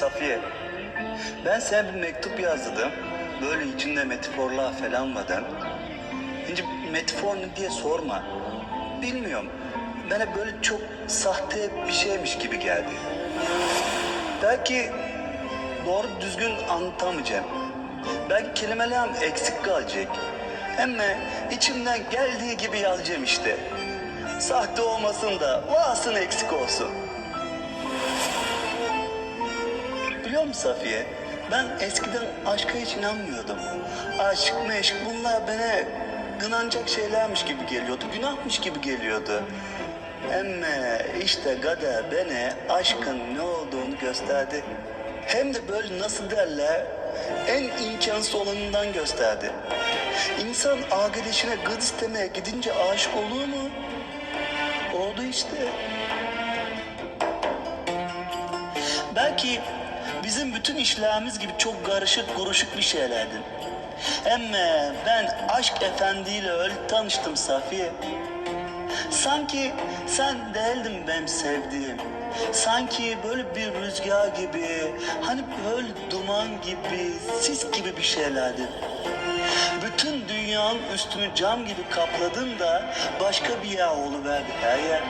Safiye, ben sana bir mektup yazdım. Böyle içinde metaforlar falan vardı. Şimdi metafor ne diye sorma. Bilmiyorum. Bana böyle çok sahte bir şeymiş gibi geldi. Belki doğru düzgün anlatamayacağım. Belki kelimelerim eksik kalacak. Ama içimden geldiği gibi yazacağım işte. Sahte olmasın da varsın eksik olsun. Biliyor musun Safiye? Ben eskiden aşka hiç inanmıyordum. Aşk, meşk bunlar bana gınanacak şeylermiş gibi geliyordu. Günahmış gibi geliyordu. Ama işte kader bana aşkın ne olduğunu gösterdi. Hem de böyle nasıl derler en imkansız olanından gösterdi. İnsan arkadaşına gız istemeye gidince aşık olur mu? Oldu işte. Belki bizim bütün işlerimiz gibi çok karışık kuruşuk bir şeylerdi. Ama ben aşk efendiyle öyle tanıştım Safiye. Sanki sen değildin benim sevdiğim. Sanki böyle bir rüzgar gibi, hani böyle duman gibi, sis gibi bir şeylerdi. Bütün dünyanın üstünü cam gibi kapladın da başka bir yer oluverdi her yer.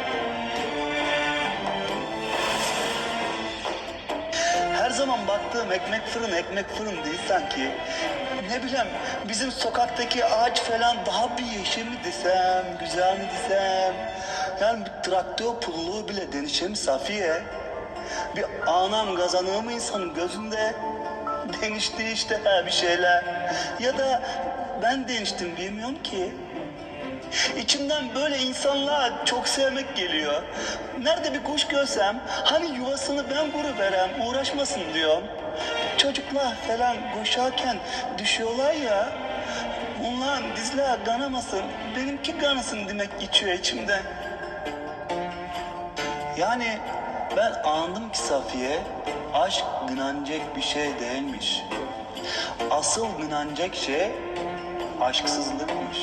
Zaman baktığım ekmek fırın ekmek fırın değil sanki. Ne bileyim bizim sokaktaki ağaç falan daha bir yeşil mi desem, güzel mi desem. Yani bir traktör pulluğu bile denişem Safiye. Bir anam kazanığı mı insanın gözünde? Denişti işte ha bir şeyler. Ya da ben deniştim bilmiyorum ki. İçimden böyle insanlar çok sevmek geliyor. Nerede bir kuş görsem hani yuvasını ben kuruverem uğraşmasın diyorum. Çocuklar falan koşarken düşüyorlar ya. Onların dizler kanamasın, benimki kanasın demek geçiyor içimden. Yani ben anladım ki Safiye, aşk gınanacak bir şey değilmiş. Asıl gınanacak şey aşksızlıkmış.